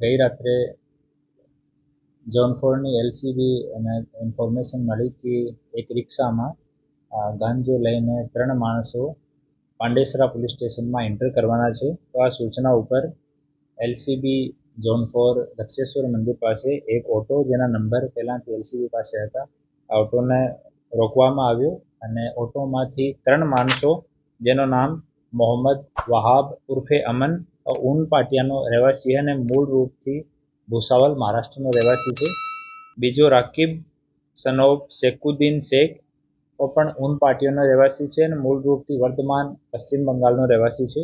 ગઈ રાત્રે ઝોન ફોરની એલસીબી અને ઇન્ફોર્મેશન મળી કે એક રિક્ષામાં ગાંજો લઈને ત્રણ માણસો પાંડેસરા પોલીસ સ્ટેશનમાં એન્ટર કરવાના છે. તો આ સૂચના ઉપર એલસીબી ઝોન ફોર દક્ષેશ્વર મંદિર પાસે એક ઓટો જેના નંબર પહેલાંથી એલસીબી પાસે હતા, આ ઓટોને રોકવામાં આવ્યો અને ઓટોમાંથી ત્રણ માણસો, જેનું નામ મોહમ્મદ વહાબ ઉર્ફે અમન ઉન પાટિયાનો રહેવાસી અને મૂળ રૂપથી ભૂસાવલ મહારાષ્ટ્રનો રહેવાસી છે. બીજો રાકીબ સનોબ શેખુદ્દીન શેખ પણ ઊન પાટિયાનો રહેવાસી છે અને મૂળ રૂપથી વર્તમાન પશ્ચિમ બંગાળનો રહેવાસી છે.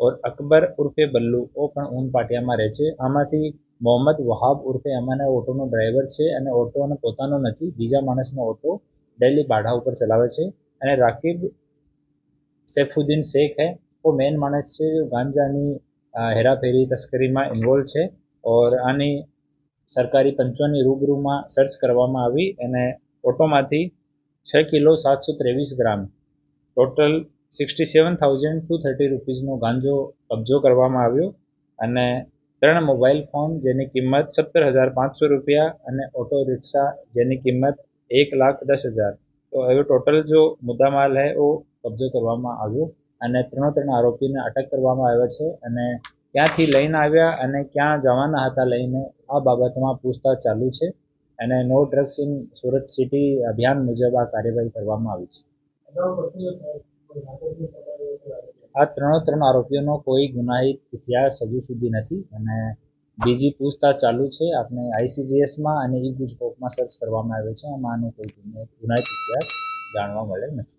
ઓર અકબર ઉર્ફે બલ્લુ, ઓ પણ ઊન પાટિયામાં રહે છે. આમાંથી મોહમ્મદ વહાબ ઉર્ફે અમન ઓટોનો ડ્રાઈવર છે અને ઓટો અને પોતાનો નથી, બીજા માણસનો ઓટો ડેલી ભાડા ઉપર ચલાવે છે. અને રાકીબ સૈફુદ્દીન શેખ હે वो મેન માણસ છે જો ગાંજાની હેરાફેરી, તસ્કરીમાં ઇન્વોલ્વ છે ઓર આની સરકારી પંચોની રૂબરૂમાં સર્ચ કરવામાં આવી અને ઓટોમાંથી છ કિલો સાતસો ત્રેવીસ gram total sixty seven thousand two thirty રૂપીઝનો ગાંજો કબજો કરવામાં આવ્યો અને ત્રણ મોબાઈલ ફોન જેની કિંમત સત્તર હજાર પાંચસો રૂપિયા અને ઓટો રિક્ષા જેની કિંમત એક લાખ દસ હજાર. તો હવે ટોટલ જો મુદ્દામાલ હે, ઓ કબજો કરવામાં આવ્યો. અને ત્રણો ત્રણ આરોપીને અટક કરવામાં આવ્યા છે અને ક્યાંથી લઈને આવ્યા અને ક્યાં જવાના હતા લઈને આ બાબતમાં પૂછતાછ ચાલુ છે અને no drugs in Surat city અભિયાન મુજબ આ કાર્યવાહી કરવામાં આવી છે. આ ત્રણો ત્રણ આરોપીઓનો કોઈ ગુનાહિત ઇતિહાસ હજુ સુધી નથી અને બીજી પૂછતાછ ચાલુ છે. આપણે આઈસીજીએસમાં અને ઈ ગુજકોપમાં સર્ચ કરવામાં આવ્યો છે. આમાં આનો કોઈ ગુનાહિત ઇતિહાસ જાણવા મળેલ નથી.